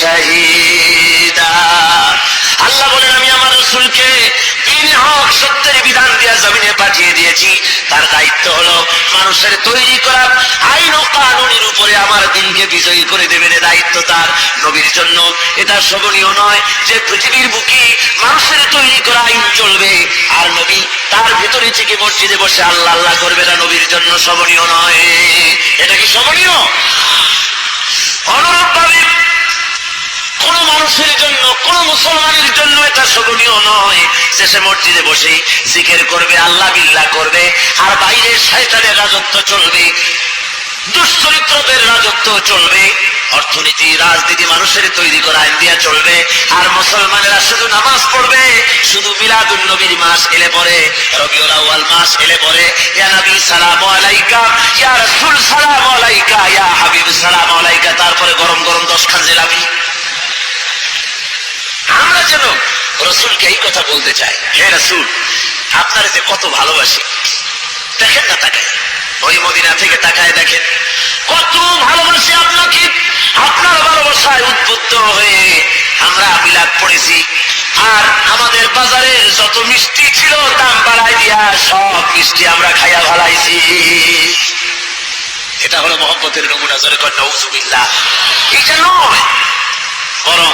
শাহিদা আল্লাহ বলেন, আমি আমার রসুলকে দিন হক সত্যের বিধান দিয়া জমিনে পাঠিয়ে দিয়েছি। তার দায়িত্ব হলো মানুষের তৈরি করা আইন ও কানুনের উপরে আমার দিনকে বিজয়ী করে দেবেন এ দায়িত্ব তার। নবীর জন্য এটা শোভনীয় নয় যে পৃথিবীর বুকে মানুষের তৈরি করা আইন চলবে, আর নবী তার থেকে মসজিদে বসে আল্লাহ আল্লাহ করবে না নবীর জন্য শোভনীয় নয়। এটা কি শোভনীয়? অনুরূপভাবে কোন মানুষের জন্য, কোন মুসলমানের জন্য এটা শোভনীয় নয়। যে সে মসজিদে বসে জিকের করবে, আল্লাহ বিল্লাহ করবে, আর বাইরে শয়তানের রাজত্ব চলবে, দুশ্চরিত্রদের রাজত্ব চলবে। অর্থনীতি, রাজনীতি মানুষের তৈরি করা আইন দিয়া চলবে, আর মুসলমানেরা শুধু নামাজ পড়বে, শুধু মিলাদুল নবীর মাস এলে পরে, রবিউল আউয়াল মাস এলে পরে, ইয়া নবী সালাম আলাইকা, ইয়া রাসূল সালাম আলাইকা, ইয়া হাবিব সালাম আলাইকা, তারপরে গরম গরম দশ খান জিলাপি। আমরা যেন রসুলকে এই কথা বলতে চাই, হে রসুল, আপনার যে কত ভালোবাসি, দেখেন ওই মদিনা থেকে তাকায় দেখেন, কত ভালোবাসি আপনাকে। আপনার ভালোবাসায় উদ্বুদ্ধ হয়ে আমরা বিলাপ পড়েছি। আর আমাদের বাজারে যত মিষ্টি ছিল, দাম বাড়াই দিয়া সব মিষ্টি আমরা খাইয়া ভালাইছি এটা হলো মোহাম্মতের নমুনা, জোরে নৌজুবিল্লাহ এটা নয়, বরং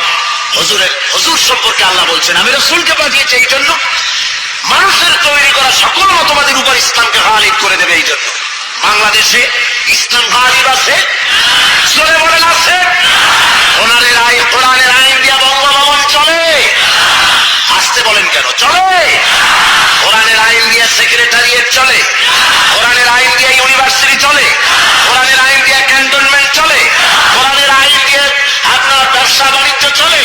হজুরের হজুর সম্পর্কে আল্লাহ বলছেন, আমি রসুলকে পাঠিয়েছি এই জন্য মানুষের তৈরি করা সকল মতবাদের উপর ইসলামকে হালিব করে দেবে এই জন্য বাংলাদেশে ইসলাম হালিব আছে চলে বলেন আছে ওনাদের আইন কোরআনের আইন দিয়া বঙ্গভবন চলে। আসতে বলেন কেন? চলে। কোরআনের আইন দিয়া সেক্রেটারিয়েট চলে। কোরআনের আইন দিয়া ইউনিভার্সিটি চলে। কোরআনের আইন দিয়ে ক্যান্টনমেন্ট চলে কোরআনের আইন দিয়ে আপনার ব্যবসা বাণিজ্য চলে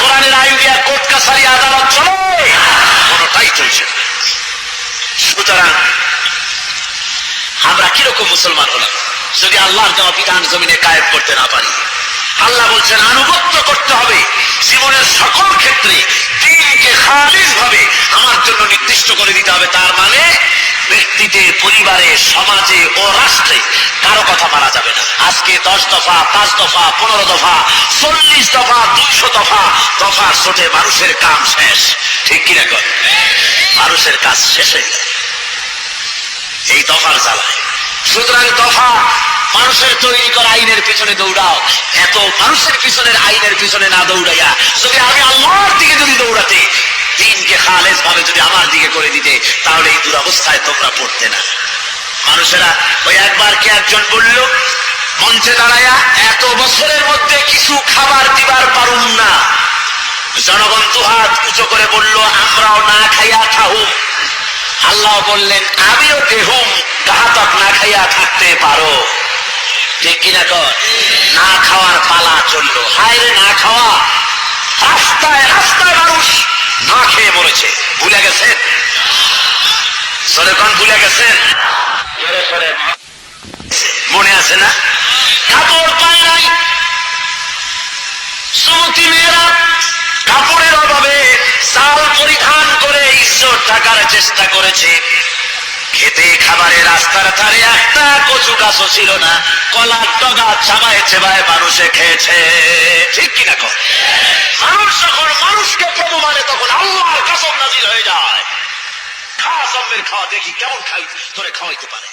কোরআনের আইন দিয়ে কোর্ট কাছারি আদালত চলে কোনটাই চলছে না। সুতরাং আমরা কীরকম মুসলমান হলাম যদি আল্লাহর দেওয়া বিধান জমিনে কায়েম করতে না পারি? আল্লাহ বলছেন, আনুগত্য করতে হবে। জীবনের সকল ক্ষেত্রে দিনকে খালিজ ভাবে আমার জন্য নির্দিষ্ট করে দিতে হবে। তার মানে ব্যক্তিতে, পরিবারে, সমাজে ও রাষ্ট্রে কারও কথা মানা যাবে না। আজকে দশ দফা, পাঁচ দফা, পনেরো দফা, চল্লিশ দফা, দুইশো দফা দফা ছোটে মানুষের কাম শেষ। ঠিক কিনা? কর মানুষের কাজ শেষ হয়ে যায় এই দফার জ্বালায়। সুতরাং দফা মানুষের তৈরি করা আইনের পিছনে দৌড়াও। এত মানুষের পিছনের আইনের পিছনে না দৌড়াইয়া যদি আমি আল্লাহর দিকে যদি দৌড়াতে, দিনকে খালেজ ভাবে যদি আমার দিকে করে দিতে, তাহলে এই দুরবস্থায় তোমরা পড়তে না। মানুষেরা ওই একবার কে একজন বলল, মঞ্চে দাঁড়ায়া এত বছরের মধ্যে কিছু খাবার দিবার পারুম না। জনগণ দু হাত উঁচু করে বলল, আমরাও না খাইয়া খাহুম আল্লাহ বললেন, আমিও দেহুম। কাহাতক থাকতে পারো। ঠিক কিনা কর? না খাওয়ার পালা চলল। হায় রে, না খাওয়া। রাস্তায় রাস্তায় মানুষ না খেয়ে মরেছে। ভুলে গেছেন? সরেকন ভুলে গেছেন? মনে আছে না? কাপড় পায় নাই। মেয়েরা কাপড়ের অভাবে চাল পরিধান করে ঈশ্বর টাকার চেষ্টা করেছে। খেতে খাবারে রাস্তার ধারে একটা কচু গাছও ছিল না। কলার ডগা চাবায় চেবায় মানুষে খেয়েছে। ঠিক কিনা কর মানুষ যখন মানুষকে প্রভু মানে তখন আল্লাহর কাসম হয়ে যায়। খা জম্মের খাওয়া দেখি কেমন খাই তোরে খাওয়াইতে পারে।